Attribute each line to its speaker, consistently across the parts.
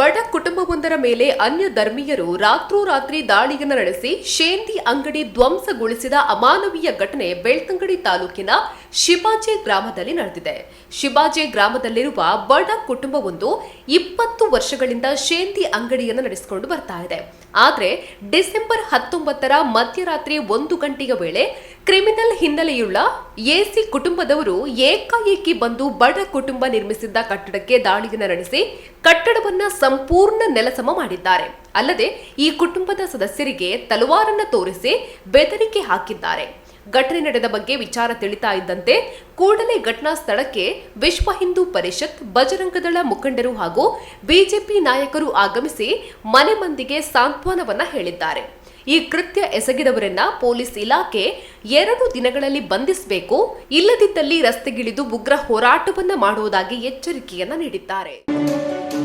Speaker 1: ಬಡ ಕುಟುಂಬವೊಂದರ ಮೇಲೆ ಅನ್ಯ ಧರ್ಮೀಯರು ರಾತ್ರೋರಾತ್ರಿ ದಾಳಿಯನ್ನು ನಡೆಸಿ ಶೇಂದಿ ಅಂಗಡಿ ಧ್ವಂಸಗೊಳಿಸಿದ ಅಮಾನವೀಯ ಘಟನೆ ಬೆಳ್ತಂಗಡಿ ತಾಲೂಕಿನ ಶಿಬಾಜೆ ಗ್ರಾಮದಲ್ಲಿ ನಡೆದಿದೆ. ಶಿಬಾಜೆ ಗ್ರಾಮದಲ್ಲಿರುವ ಬಡ ಕುಟುಂಬವೊಂದು ಇಪ್ಪತ್ತು ವರ್ಷಗಳಿಂದ ಶೇಂದಿ ಅಂಗಡಿಯನ್ನು ನಡೆಸಿಕೊಂಡು ಬರ್ತಾ ಇದೆ. ಆದರೆ ಡಿಸೆಂಬರ್ ಹತ್ತೊಂಬತ್ತರ ಮಧ್ಯರಾತ್ರಿ ಒಂದು ಗಂಟೆಯ ವೇಳೆ ಕ್ರಿಮಿನಲ್ ಹಿನ್ನೆಲೆಯುಳ್ಳ ಎಸಿ ಕುಟುಂಬದವರು ಏಕಾಏಕಿ ಬಂದು ಬಡ ಕುಟುಂಬ ನಿರ್ಮಿಸಿದ್ದ ಕಟ್ಟಡಕ್ಕೆ ದಾಳಿಯನ್ನು ನಡೆಸಿ ಕಟ್ಟಡವನ್ನ ಸಂಪೂರ್ಣ ನೆಲಸಮ ಮಾಡಿದ್ದಾರೆ. ಅಲ್ಲದೆ ಈ ಕುಟುಂಬದ ಸದಸ್ಯರಿಗೆ ತಲವಾರನ್ನ ತೋರಿಸಿ ಬೆದರಿಕೆ ಹಾಕಿದ್ದಾರೆ. ಘಟನೆ ನಡೆದ ಬಗ್ಗೆ ವಿಚಾರ ತಿಳಿತಾ ಇದ್ದಂತೆ ಕೂಡಲೇ ಘಟನಾ ಸ್ಥಳಕ್ಕೆ ವಿಶ್ವ ಹಿಂದೂ ಪರಿಷತ್, ಬಜರಂಗದಳ ಮುಖಂಡರು ಹಾಗೂ ಬಿಜೆಪಿ ನಾಯಕರು ಆಗಮಿಸಿ ಮನೆ ಮಂದಿಗೆ ಸಾಂತ್ವನವನ್ನ ಹೇಳಿದ್ದಾರೆ. ಈ ಕೃತ್ಯ ಎಸಗಿದವರನ್ನ ಪೊಲೀಸ್ ಇಲಾಖೆ ಎರಡು ದಿನಗಳಲ್ಲಿ ಬಂಧಿಸಬೇಕು, ಇಲ್ಲದಿದ್ದಲ್ಲಿ ರಸ್ತೆಗಿಳಿದು ಉಗ್ರ ಹೋರಾಟವನ್ನ ಮಾಡುವುದಾಗಿ ಎಚ್ಚರಿಕೆಯನ್ನ ನೀಡಿದ್ದಾರೆ.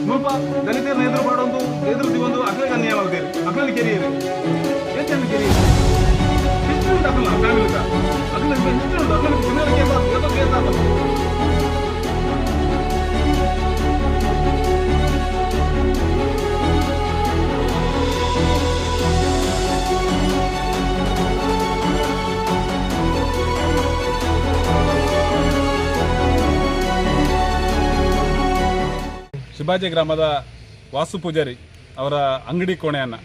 Speaker 2: ಮುಲ್ಪ ದಲಿತರನ್ನ ಎದುರು ಮಾಡೋದು ಎದುರು ಒಂದು ಅಕಲಿಗೆ ಅನ್ಯಾಯವಾಗಿದೆ ಅಕಲಲ್ಲಿ ಕೆರಿಯಿದೆ ಹೆಚ್ಚನ್ನು ಕೆರಿಯಿದೆ ಹೆಚ್ಚು ಫ್ಯಾಮಿಲಿ ಅಕಲ ಶಿವಾಜಿ ಗ್ರಾಮದ ವಾಸು ಪೂಜಾರಿ ಅವರ ಅಂಗಡಿ ಕೋಣೆಯನ್ನು,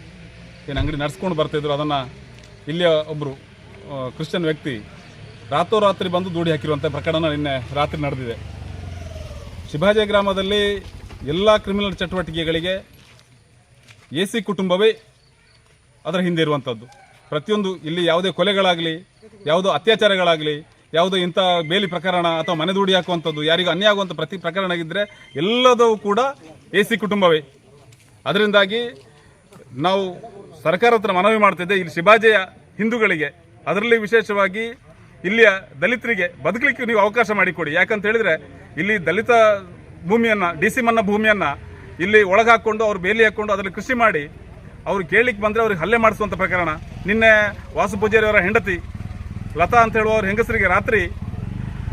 Speaker 2: ಏನು ಅಂಗಡಿ ನಡೆಸ್ಕೊಂಡು ಬರ್ತಿದ್ರು ಅದನ್ನು ಇಲ್ಲಿಯ ಒಬ್ಬರು ಕ್ರಿಶ್ಚಿಯನ್ ವ್ಯಕ್ತಿ ರಾತ್ರೋರಾತ್ರಿ ಬಂದು ದೂಡಿ ಹಾಕಿರುವಂಥ ಪ್ರಕರಣ ನಿನ್ನೆ ರಾತ್ರಿ ನಡೆದಿದೆ. ಶಿವಾಜಿ ಗ್ರಾಮದಲ್ಲಿ ಎಲ್ಲ ಕ್ರಿಮಿನಲ್ ಚಟುವಟಿಕೆಗಳಿಗೆ ಎ ಸಿ ಕುಟುಂಬವೇ ಅದರ ಹಿಂದೆ ಇರುವಂಥದ್ದು ಪ್ರತಿಯೊಂದು ಇಲ್ಲಿ ಯಾವುದೇ ಕೊಲೆಗಳಾಗಲಿ, ಯಾವುದೋ ಅತ್ಯಾಚಾರಗಳಾಗಲಿ ಯಾವುದೋ ಇಂಥ ಬೇಲಿ ಪ್ರಕರಣ ಅಥವಾ ಮನೆ ದೂಡಿ ಹಾಕುವಂಥದ್ದು, ಯಾರಿಗೂ ಅನ್ಯ ಆಗುವಂಥ ಪ್ರತಿ ಪ್ರಕರಣ ಆಗಿದ್ದರೆ ಎಲ್ಲದೂ ಕೂಡ ಎ ಸಿ ಕುಟುಂಬವೇ. ಅದರಿಂದಾಗಿ ನಾವು ಸರ್ಕಾರ ಹತ್ರ ಮನವಿ ಮಾಡ್ತಿದ್ದೆ, ಇಲ್ಲಿ ಶಿವಾಜಿಯ ಹಿಂದೂಗಳಿಗೆ. ಅದರಲ್ಲಿ ವಿಶೇಷವಾಗಿ ಇಲ್ಲಿಯ ದಲಿತರಿಗೆ ಬದುಕಲಿಕ್ಕೆ ನೀವು ಅವಕಾಶ ಮಾಡಿಕೊಡಿ. ಯಾಕಂತ ಹೇಳಿದರೆ, ಇಲ್ಲಿ ದಲಿತ ಭೂಮಿಯನ್ನು, ಡಿ ಸಿ ಮನ್ನ ಭೂಮಿಯನ್ನು ಇಲ್ಲಿ ಒಳಗೆ ಹಾಕ್ಕೊಂಡು ಅವ್ರು ಬೇಲಿ ಹಾಕ್ಕೊಂಡು ಅದರಲ್ಲಿ ಕೃಷಿ ಮಾಡಿ, ಅವ್ರು ಕೇಳಲಿಕ್ಕೆ ಬಂದರೆ ಅವ್ರಿಗೆ ಹಲ್ಲೆ ಮಾಡಿಸುವಂಥ ಪ್ರಕರಣ. ನಿನ್ನೆ ವಾಸು ಪೂಜಾರಿ ಅವರ ಹೆಂಡತಿ ಲತಾ ಅಂತ ಹೇಳುವವರು ಹೆಂಗಸರಿಗೆ ರಾತ್ರಿ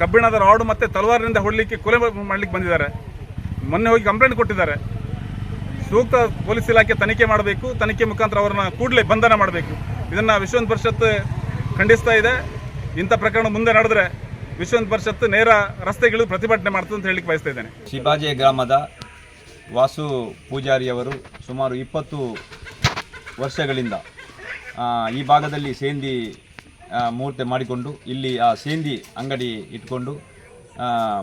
Speaker 2: ಕಬ್ಬಿಣದ ರಾಡು ಮತ್ತೆ ತಲವಾರಿನಿಂದ ಹೊಡಲಿಕ್ಕೆ ಕೊಲೆ ಮಾಡಲಿಕ್ಕೆ ಬಂದಿದ್ದಾರೆ. ಮೊನ್ನೆ ಹೋಗಿ ಕಂಪ್ಲೇಂಟ್ ಕೊಟ್ಟಿದ್ದಾರೆ. ಸೂಕ್ತ ಪೊಲೀಸ್ ಇಲಾಖೆ ತನಿಖೆ ಮಾಡಬೇಕು. ತನಿಖೆ ಮುಖಾಂತರ ಅವರನ್ನ ಕೂಡಲೇ ಬಂಧನ ಮಾಡಬೇಕು. ಇದನ್ನ ವಿಶ್ವನ್ ಪರಿಷತ್ ಖಂಡಿಸ್ತಾ ಇದೆ. ಇಂಥ ಪ್ರಕರಣ ಮುಂದೆ ನಡೆದ್ರೆ ವಿಶ್ವನ್ ಪರಿಷತ್ ನೇರ ರಸ್ತೆಗಳು ಪ್ರತಿಭಟನೆ ಮಾಡ್ತದೆ ಅಂತ ಹೇಳಿಕ್ಕೆ ಬಯಸ್ತಾ ಇದ್ದೇನೆ.
Speaker 3: ಶಿವಾಜಿ ಗ್ರಾಮದ ವಾಸು ಪೂಜಾರಿಯವರು ಸುಮಾರು ಇಪ್ಪತ್ತು ವರ್ಷಗಳಿಂದ ಈ ಭಾಗದಲ್ಲಿ ಸೇಂದಿ ಮೂರ್ತಿ ಮಾಡಿಕೊಂಡು ಇಲ್ಲಿ ಆ ಸೇಂದಿ ಅಂಗಡಿ ಇಟ್ಕೊಂಡು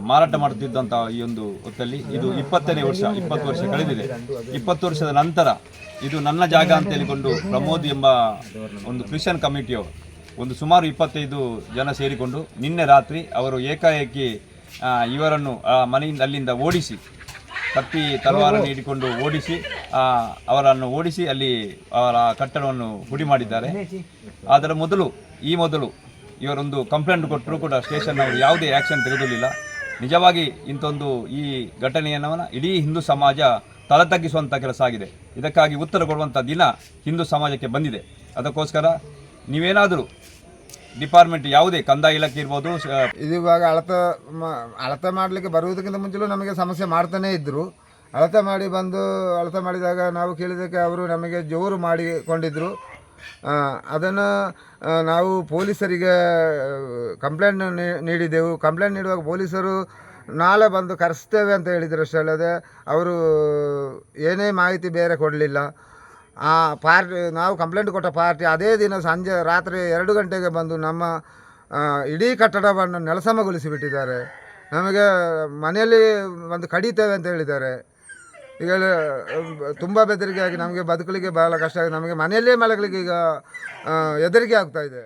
Speaker 3: ಮಾರಾಟ ಮಾಡುತ್ತಿದ್ದಂಥ ಈ ಒಂದು ಹೊತ್ತಲ್ಲಿ ಇದು ಇಪ್ಪತ್ತನೇ ವರ್ಷ, ಇಪ್ಪತ್ತು ವರ್ಷ ಕಳೆದಿದೆ. ಇಪ್ಪತ್ತು ವರ್ಷದ ನಂತರ ಇದು ನನ್ನ ಜಾಗ ಅಂತ ಹೇಳಿಕೊಂಡು ಪ್ರಮೋದ್ ಎಂಬ ಒಂದು ಕ್ರಿಶ್ಚಿಯನ್ ಕಮಿಟಿಯು ಒಂದು ಸುಮಾರು ಇಪ್ಪತ್ತೈದು ಜನ ಸೇರಿಕೊಂಡು ನಿನ್ನೆ ರಾತ್ರಿ ಅವರು ಏಕಾಏಕಿ ಇವರನ್ನು ಆ ಮನೆಯಿಂದ ಅಲ್ಲಿಂದ ಓಡಿಸಿ ಕತ್ತಿ ತಲವಾರನ್ನು ಹಿಡಿಕೊಂಡು ಓಡಿಸಿ ಅವರನ್ನು ಓಡಿಸಿ ಅಲ್ಲಿ ಅವರ ಕಟ್ಟಡವನ್ನು ಹುಡಿ ಮಾಡಿದ್ದಾರೆ. ಅದರ ಮೊದಲು ಈ ಮೊದಲು ಇವರೊಂದು ಕಂಪ್ಲೇಂಟ್ ಕೊಟ್ಟರು ಕೂಡ ಸ್ಟೇಷನ್ ಅವರು ಯಾವುದೇ ಆ್ಯಕ್ಷನ್ ತೆಗೆದುಲಿಲ್ಲ ನಿಜವಾಗಿ ಇಂಥೊಂದು ಈ ಘಟನೆಯನ್ನು ಇಡೀ ಹಿಂದೂ ಸಮಾಜ ತಲೆತಗ್ಗಿಸುವಂಥ ಕೆಲಸ ಆಗಿದೆ. ಇದಕ್ಕಾಗಿ ಉತ್ತರ ಕೊಡುವಂಥ ದಿನ ಹಿಂದೂ ಸಮಾಜಕ್ಕೆ ಬಂದಿದೆ. ಅದಕ್ಕೋಸ್ಕರ ನೀವೇನಾದರೂ ಡಿಪಾರ್ಟ್ಮೆಂಟ್ ಯಾವುದೇ ಕಂದಾಯ ಇಲಾಖೆ ಇರ್ಬೋದು
Speaker 4: ಇದು ಇವಾಗ ಅಳತೆ ಅಳತೆ ಮಾಡಲಿಕ್ಕೆ ಬರುವುದಕ್ಕಿಂತ ಮುಂಚೆಲೂ ನಮಗೆ ಸಮಸ್ಯೆ ಮಾಡ್ತಾನೇ ಇದ್ದರು ಅಳತೆ ಮಾಡಿ ಬಂದು ಅಳತೆ ಮಾಡಿದಾಗ ನಾವು ಕೇಳಿದಕ್ಕೆ ಅವರು ನಮಗೆ ಜೋರು ಮಾಡಿಕೊಂಡಿದ್ದರು ಅದನ್ನು ನಾವು ಪೊಲೀಸರಿಗೆ ಕಂಪ್ಲೇಂಟ್ ನೀಡಿದೆವು ಕಂಪ್ಲೇಂಟ್ ನೀಡುವಾಗ ಪೊಲೀಸರು ನಾಳೆ ಬಂದು ಕರೆಸ್ತೇವೆ ಅಂತ ಹೇಳಿದರು ಅಷ್ಟೇ ಅಲ್ಲದೆ, ಅವರು ಏನೇ ಮಾಹಿತಿ ಬೇರೆ ಕೊಡಲಿಲ್ಲ. ಆ ಪಾರ್ಟಿ, ನಾವು ಕಂಪ್ಲೇಂಟ್ ಕೊಟ್ಟ ಪಾರ್ಟಿ ಅದೇ ದಿನ ಸಂಜೆ ರಾತ್ರಿ ಎರಡು ಗಂಟೆಗೆ ಬಂದು ನಮ್ಮ ಇಡೀ ಕಟ್ಟಡವನ್ನು ನೆಲಸಮಗೊಳಿಸಿಬಿಟ್ಟಿದ್ದಾರೆ. ನಮಗೆ ಮನೆಯಲ್ಲಿ ಒಂದು ಕಡಿತೇವೆ ಅಂತ ಹೇಳಿದ್ದಾರೆ. ಈಗ ತುಂಬ ಬೆದರಿಕೆ ಆಗಿ ನಮಗೆ ಬದುಕಲಿಕ್ಕೆ ಬಹಳ ಕಷ್ಟ ಆಗಿದೆ. ನಮಗೆ ಮನೆಯಲ್ಲೇ ಮಲಗಲಿಕ್ಕೆ ಈಗ ಎದರಿಕೆ ಆಗ್ತಾ ಇದೆ.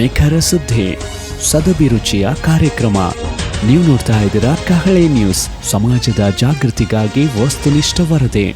Speaker 5: ನಿಖರ ಸುದ್ದಿ ಸದಭಿರುಚಿಯ ಕಾರ್ಯಕ್ರಮ. ನೀವು ನೋಡ್ತಾ ಇದ್ದೀರಾ ಕಹಳೆ ನ್ಯೂಸ್. ಸಮಾಜದ ಜಾಗೃತಿಗಾಗಿ ವಸ್ತುನಿಷ್ಠ ವರದಿ.